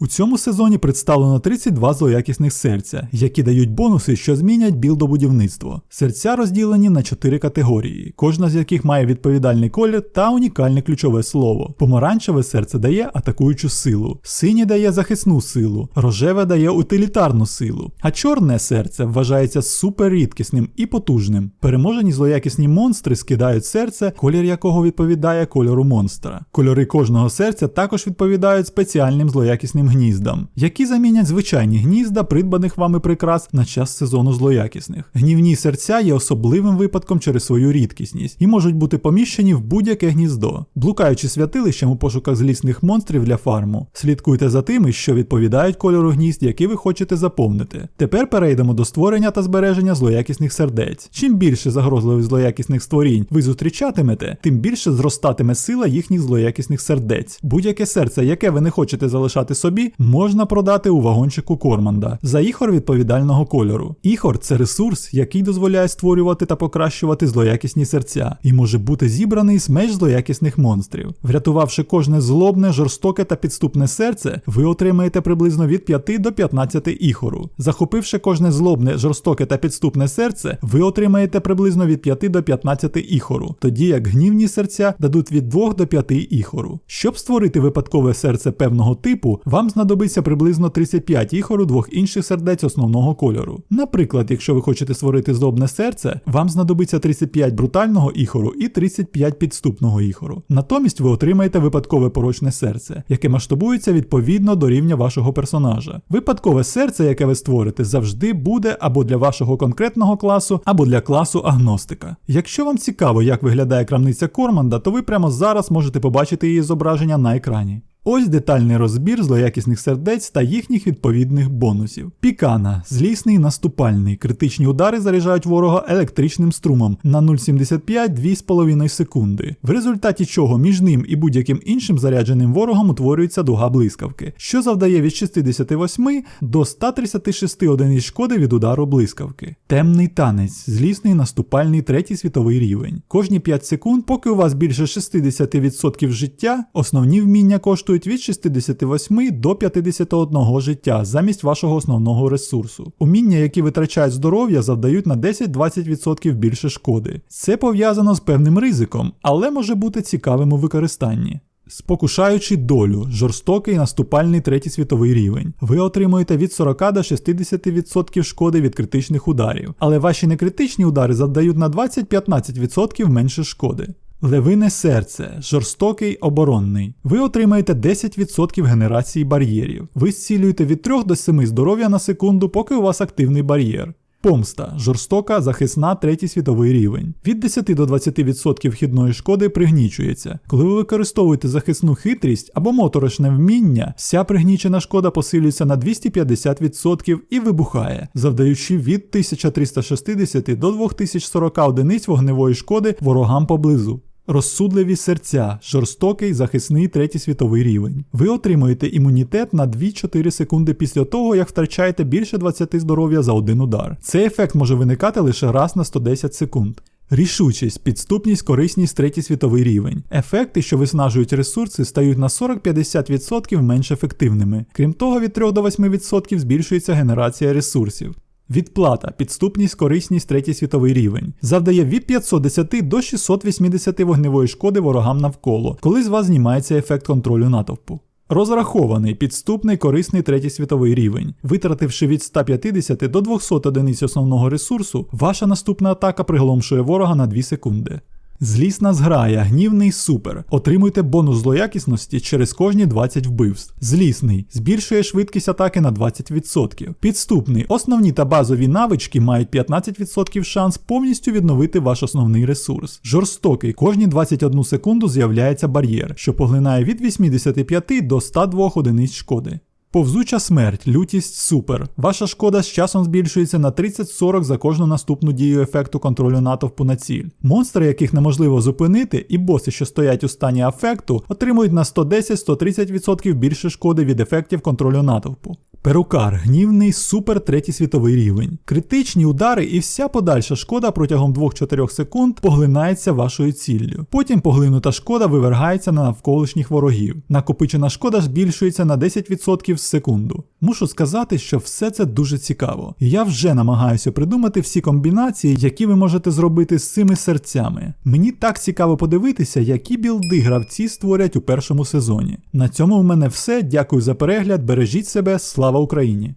У цьому сезоні представлено 32 злоякісних серця, які дають бонуси, що змінять білдобудівництво. Серця розділені на 4 категорії, кожна з яких має відповідальний колір та унікальне ключове слово. Помаранчеве серце дає атакуючу силу, синє дає захисну силу, рожеве дає утилітарну силу, а чорне серце вважається суперрідкісним і потужним. Переможені злоякісні монстри скидають серце, колір якого відповідає кольору монстра. Кольори кожного серця також відповідають спеціальним злоякісним гніздам, які замінять звичайні гнізда, придбаних вами прикрас на час сезону злоякісних. Гнівні серця є особливим випадком через свою рідкісність і можуть бути поміщені в будь-яке гніздо. Блукаючи святилищем у пошуках злісних монстрів для фарму, слідкуйте за тими, що відповідають кольору гнізд, які ви хочете заповнити. Тепер перейдемо до створення та збереження злоякісних сердець. Чим більше загрозливих злоякісних створінь ви зустрічатимете, тим більше зростатиме сила їхніх злоякісних сердець. Будь-яке серце, яке ви не хочете залишати собі, можна продати у вагончику Корманда за іхор відповідального кольору. Іхор це ресурс, який дозволяє створювати та покращувати злоякісні серця, і може бути зібраний з меж злоякісних монстрів. Врятувавши кожне злобне, жорстоке та підступне серце, ви отримаєте приблизно від 5 до 15 іхору. Захопивши кожне злобне, жорстоке та підступне серце, ви отримаєте приблизно від 5 до 15 іхору, тоді як гнівні серця дадуть від 2 до 5 іхору. Щоб створити випадкове серце певного типу, вам знадобиться приблизно 35 іхору двох інших сердець основного кольору. Наприклад, якщо ви хочете створити злобне серце, вам знадобиться 35 брутального іхору і 35 підступного іхору. Натомість ви отримаєте випадкове порочне серце, яке масштабується відповідно до рівня вашого персонажа. Випадкове серце, яке ви створите, завжди буде або для вашого конкретного класу, або для класу агностика. Якщо вам цікаво, як виглядає крамниця Корманда, то ви прямо зараз можете побачити її зображення на екрані. Ось детальний розбір злоякісних сердець та їхніх відповідних бонусів. Пікана злісний наступальний. Критичні удари заряджають ворога електричним струмом на 0,75-2,5 секунди, в результаті чого між ним і будь-яким іншим зарядженим ворогом утворюється дуга блискавки, що завдає від 68 до 136 одиниць шкоди від удару блискавки. Темний танець, злісний наступальний третій світовий рівень. Кожні 5 секунд, поки у вас більше 60% життя, основні вміння коштують від 68 до 51 життя замість вашого основного ресурсу. Уміння, які витрачають здоров'я, завдають на 10-20% більше шкоди. Це пов'язано з певним ризиком, але може бути цікавим у використанні. Спокушаючи долю, жорстокий наступальний третій світовий рівень. Ви отримуєте від 40 до 60% шкоди від критичних ударів, але ваші некритичні удари завдають на 20-15% менше шкоди. Левине серце, жорстокий оборонний. Ви отримаєте 10% генерації бар'єрів. Ви зцілюєте від 3 до 7 здоров'я на секунду, поки у вас активний бар'єр. Помста жорстока, захисна третій світовий рівень. Від 10 до 20% вхідної шкоди пригнічується. Коли ви використовуєте захисну хитрість або моторошне вміння, вся пригнічена шкода посилюється на 250% і вибухає, завдаючи від 1360 до 2040 одиниць вогневої шкоди ворогам поблизу. Розсудливі серця, жорстокий захисний третій світовий рівень. Ви отримуєте імунітет на 2-4 секунди після того, як втрачаєте більше 20 здоров'я за один удар. Цей ефект може виникати лише раз на 110 секунд. Рішучість, підступність, корисність третій світовий рівень. Ефекти, що виснажують ресурси, стають на 40-50% менш ефективними. Крім того, від 3 до 8% збільшується генерація ресурсів. Відплата, підступність, корисність третій світовий рівень. Завдає від 510 до 680 вогневої шкоди ворогам навколо, коли з вас знімається ефект контролю натовпу. Розрахований підступний корисний третій світовий рівень. Витративши від 150 до 200 одиниць основного ресурсу, ваша наступна атака приголомшує ворога на 2 секунди. Злісна зграя, гнівний супер. Отримуйте бонус злоякісності через кожні 20 вбивств. Злісний збільшує швидкість атаки на 20%. Підступний. Основні та базові навички мають 15% шанс повністю відновити ваш основний ресурс. Жорстокий. Кожні 21 секунду з'являється бар'єр, що поглинає від 85 до 102 одиниць шкоди. Повзуча смерть, лютість супер. Ваша шкода з часом збільшується на 30-40 за кожну наступну дію ефекту контролю натовпу на ціль. Монстри, яких неможливо зупинити, і боси, що стоять у стані афекту, отримують на 110-130% більше шкоди від ефектів контролю натовпу. Перукар, гнівний, супер третій світовий рівень. Критичні удари і вся подальша шкода протягом 2-4 секунд поглинається вашою ціллю. Потім поглинута шкода вивергається на навколишніх ворогів. Накопичена шкода збільшується на 10% в секунду. Мушу сказати, що все це дуже цікаво. Я вже намагаюся придумати всі комбінації, які ви можете зробити з цими серцями. Мені так цікаво подивитися, які білди гравці створять у першому сезоні. На цьому в мене все. Дякую за перегляд. Бережіть себе. Слава Україні!